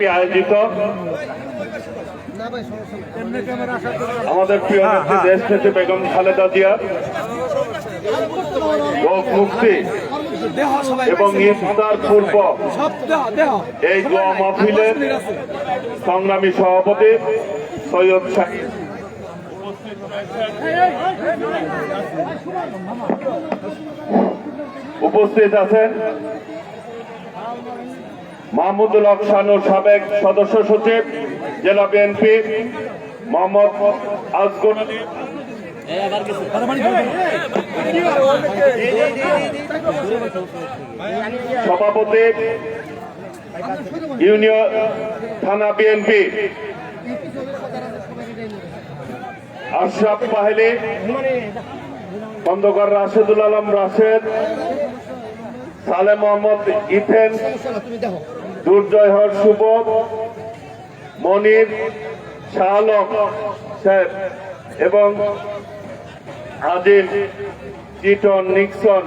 আয়োজিত। আমাদের প্রিয় নেত্রী দেশ নেত্রী বেগম খালেদা জিয়া রোগ মুক্তি এবং ইফতার পূর্ব। এই দোয়া মাহফিলের সংগ্রামী সভাপতি সৈয়দ শাহিদ উপস্থিত আছেন মাহমুদুল হক শানুর সাবেক সদস্য সচিব, জেলা বিএনপি, মোহাম্মদ আজগুল সভাপতি, ইউনিয়ন, থানা বিএনপি। আশরাফ পাহেলি খন্দকার রাশেদুল আলম রাশেদ, সালে মোহাম্মদ ইথেন দুর্জয় হর শুভ মনির শাহ আলম স্যার এবং আজিম চিটন নিক্সন,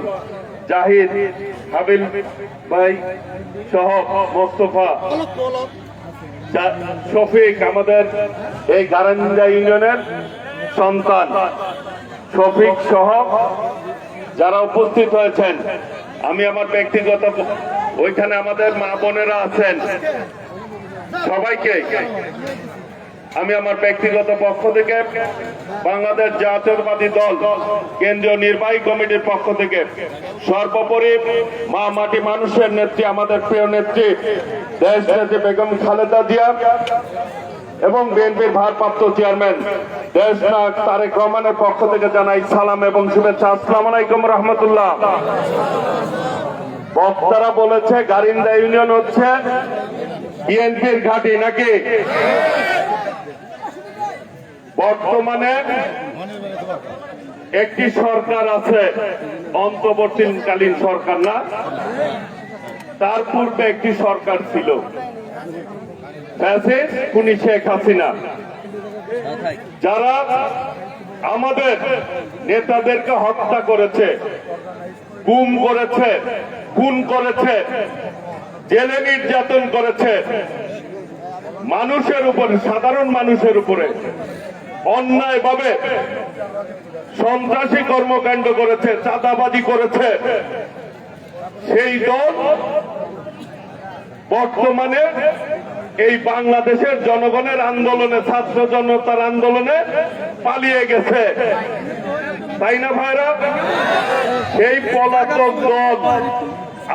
জাহিদ, হাবিল ভাই সহ মোস্তফা। শফিক আমাদের এই গারাঞ্জা ইউনিয়নের সন্তান। শফিক সহ যারা উপস্থিত হয়েছেন, আমি আমার ব্যক্তিগত ওইখানে আমাদের মা বোনেরা আছেন। সবাইকে। আমি আমার ব্যক্তিগত পক্ষ থেকে বাংলাদেশ জাতীয়তাবাদী দল, কেন্দ্রীয় নির্বাহী কমিটির পক্ষ থেকে সর্বোপরি মা মাটি মানুষের নেত্রী, আমাদের প্রিয় নেত্রী, দেশ নেত্রী বেগম খালেদা জিয়া এবং বিএনপির ভারপ্রাপ্ত চেয়ারম্যান দেশ নায়ক তারেক রহমানের পক্ষ থেকে জানাই সালাম এবং শুভেচ্ছা। আসসালাম আলাইকুম রহমতুল্লাহ। বক্তারা বলেছে, গারিন্দা ইউনিয়ন হচ্ছে বিএনপির ঘাঁটি নাকি? বর্তমানে একটি সরকার আছে, অন্তর্বর্তীকালীন সরকার না? তার পূর্বে একটি সরকার ছিল। শেখ হাসিনা। যারা আমাদের নেতাদেরকে হত্যা করেছে, গুম করেছে খুন করেছে, জেলে নির্যাতন করেছে। মানুষের উপরে, সাধারণ মানুষের উপরে অন্যায়ভাবে সন্ত্রাসী কর্মকাণ্ড করেছে, চাঁদাবাজি করেছে। সেই দল বর্তমানে এই বাংলাদেশের জনগণের আন্দোলনে, ছাত্র জনতার আন্দোলনে পালিয়ে গেছে। তাই না ভাইরা? সেই পলাতক দল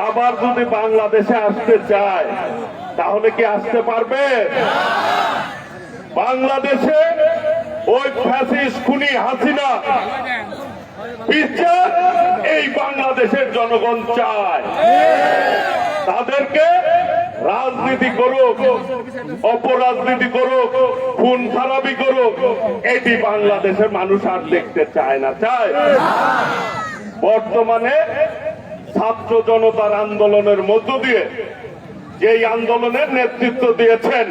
আবার যদি বাংলাদেশে আসতে চায়, তাহলে কি আসতে পারবে? বাংলাদেশে ওই ফ্যাসিস্ট খুনি হাসিনা। বিচার এই বাংলাদেশের জনগণ চায়। তাদেরকে রাজনীতি করুক, অপরাজনীতি করুক, খুন খারাপি করুক, এটি বাংলাদেশের মানুষ আর দেখতে চায় না, চায়। বর্তমানে ছাত্র জনতার আন্দোলনের মধ্য দিয়ে যেই আন্দোলনের নেতৃত্ব দিয়েছেন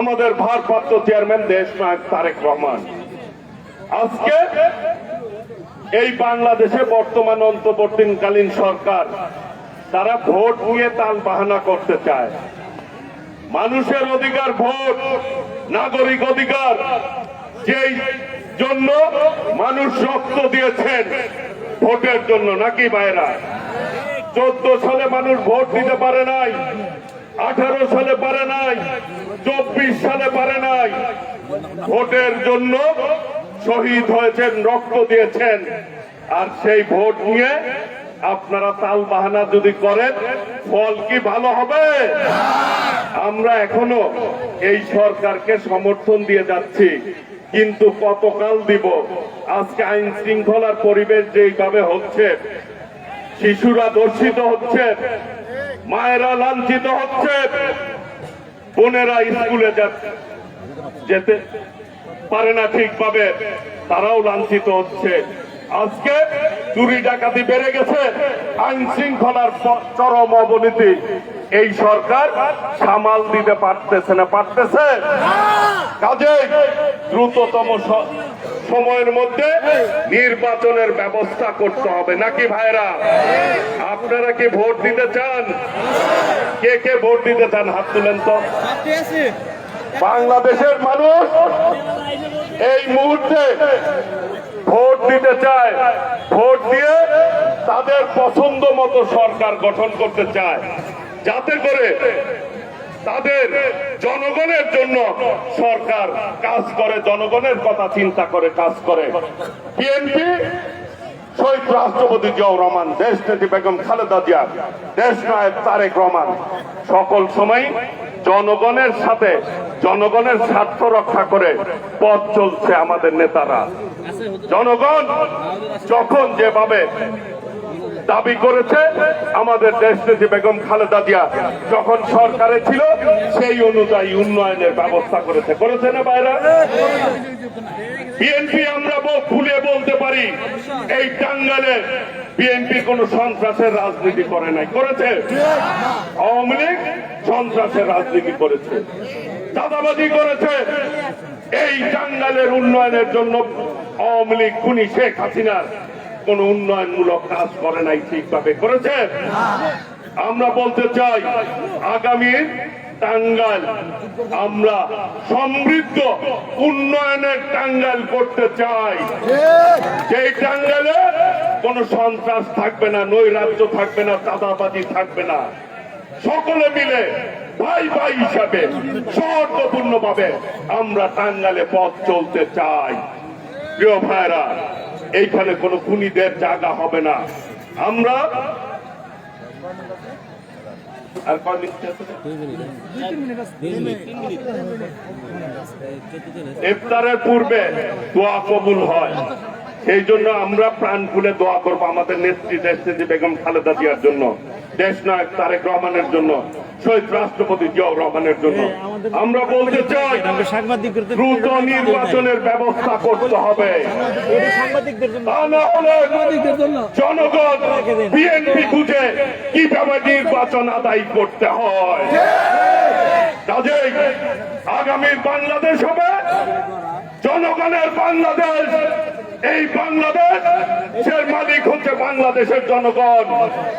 আমাদের ভারপ্রাপ্ত চেয়ারম্যান দেশ নায়ক তারেক রহমান। আজকে এই বাংলাদেশে বর্তমান অন্তর্বর্তীকালীন সরকার, তারা ভোট নিয়ে তাল বাহানা করতে চায়। মানুষের অধিকার ভোট, নাগরিক অধিকার, যেই জন্য মানুষ রক্ত দিয়েছেন ভোটের জন্য, নাকি বাইরা? চোদ্দ সালে মানুষ ভোট দিতে পারে নাই, আঠারো সালে পারে নাই, চব্বিশ সালে পারে নাই। ভোটের জন্য শহীদ হয়েছেন, রক্ত দিয়েছেন। আর সেই ভোট নিয়ে আপনারা তাল বাহানা যদি করেন, ফল কি ভালো হবে? আমরা এখনও এই সরকারকে সমর্থন দিয়ে যাচ্ছি, কিন্তু কতকাল দিব? আজকে আইন শৃঙ্খলার পরিবেশ যেইভাবে হচ্ছে শিশুরা দর্শিত হচ্ছে, মায়েরা লাঞ্ছিত হচ্ছে, বোনেরা স্কুলে যেতে পারে না ঠিকভাবে, তারাও লাঞ্ছিত হচ্ছে। আজকে চুরি ডাকাতি বেড়ে গেছে, আইন শৃঙ্খলার চরম অবনীতি। এই সরকার সামাল দিতে পারতেছে না, পারতেছে? কাজে দ্রুততম সময়ের মধ্যে নির্বাচনের ব্যবস্থা করতে হবে। নাকি ভাইরা? আপনারা কি ভোট দিতে চান? কে কে ভোট দিতে চান? হাত তুলেন তো। বাংলাদেশের মানুষ এই মুহূর্তে ভোট দিতে চায়। ভোট দিয়ে তাদের পছন্দ মতো সরকার গঠন করতে চায়। যাতে করে তাদের জনগণের জন্য সরকার কাজ করে, জনগণের কথা চিন্তা করে, কাজ করে। বিএনপি শহীদ রাষ্ট্রপতি জিয়াউর রহমান দেশ নেত্রী বেগম খালেদা জিয়া দেশ নায়ক তারেক রহমান, সকল সময় জনগণের সাথে, জনগণের স্বার্থ রক্ষা করে পথ চলছে আমাদের নেতারা। জনগণ যখন যেভাবে দাবি করেছে আমাদের দেশ নেত্রী বেগম খালেদা জিয়া। যখন সরকারে ছিল, সেই অনুযায়ী উন্নয়নের ব্যবস্থা করেছে। করেছে না বাইরা? বিএনপি আমরা খুলে বলতে পারি, এই টাঙ্গালে বিএনপি কোন সন্ত্রাসের রাজনীতি করে নাই। করেছে? আওয়ামী লীগ সন্ত্রাসের রাজনীতি করেছে। চাঁদাবাজি করেছে। এই টাঙ্গালের উন্নয়নের জন্য আওয়ামী লীগ খুনি শেখ হাসিনার কোন উন্নয়নমূলক কাজ করে নাই ঠিকভাবে করেছে? আমরা বলতে চাই, আগামী টাঙ্গাইল আমরা সমৃদ্ধ উন্নয়নের টাঙ্গাইল করতে চাই। সেই টাঙ্গাইলে কোন সন্ত্রাস থাকবে না, নৈরাজ্য থাকবে না, চাঁদাবাজি থাকবে না। সকলে মিলে ভাই ভাই হিসাবে সৌহার্দ্যপূর্ণ ভাবে আমরা টাঙ্গালে পথ চলতে চাই। প্রিয় ভাইরা এইখানে কোনো খুনিদের জায়গা হবে না। আমরা ইফতারের পূর্বে দোয়া কবুল হয়। সেই জন্য আমরা প্রাণ খুলে দোয়া করব আমাদের নেত্রী দেশ বেগম খালেদা জিয়ার জন্য। দেশ নায়ক তারেক রহমানের জন্য শহীদ রাষ্ট্রপতি জিয়াউর রহমানের জন্য। আমরা বলতে চাই দ্রুত নির্বাচনের ব্যবস্থা করতে হবে। জনগণ বিএনপি বুঝে কীভাবে নির্বাচন আদায় করতে হয়। কাজেই আগামী বাংলাদেশ হবে জনগণের বাংলাদেশ এই বাংলাদেশের মালিক হচ্ছে বাংলাদেশের জনগণ।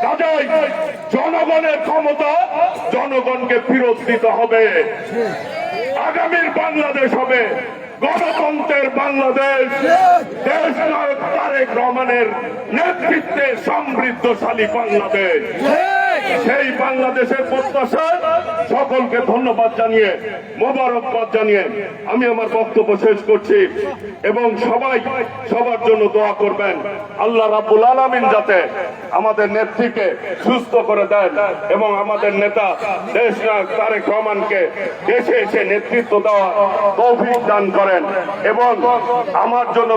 কাজেই জনগণের ক্ষমতা জনগণকে ফিরত দিতে হবে। আগামীর বাংলাদেশ হবে গণতন্ত্রের বাংলাদেশ। দেশ নায়ক তারেক রহমানের নেতৃত্বে সমৃদ্ধশালী বাংলাদেশ। সেই বাংলাদেশের প্রত্যাশায় সকলকে ধন্যবাদ জানিয়ে, মোবারকবাদ জানিয়ে আমি আমার বক্তব্য শেষ করছি এবং সবাই সবার জন্য দোয়া করবেন। আল্লাহ রাব্বুল আলামিন যাতে আমাদের নেত্রীকে সুস্থ করে দেন এবং আমাদের নেতা দেশ তারেক রহমানকে দেশে এসে নেতৃত্ব দেওয়া তৌফিক দান করেন এবং আমার জন্য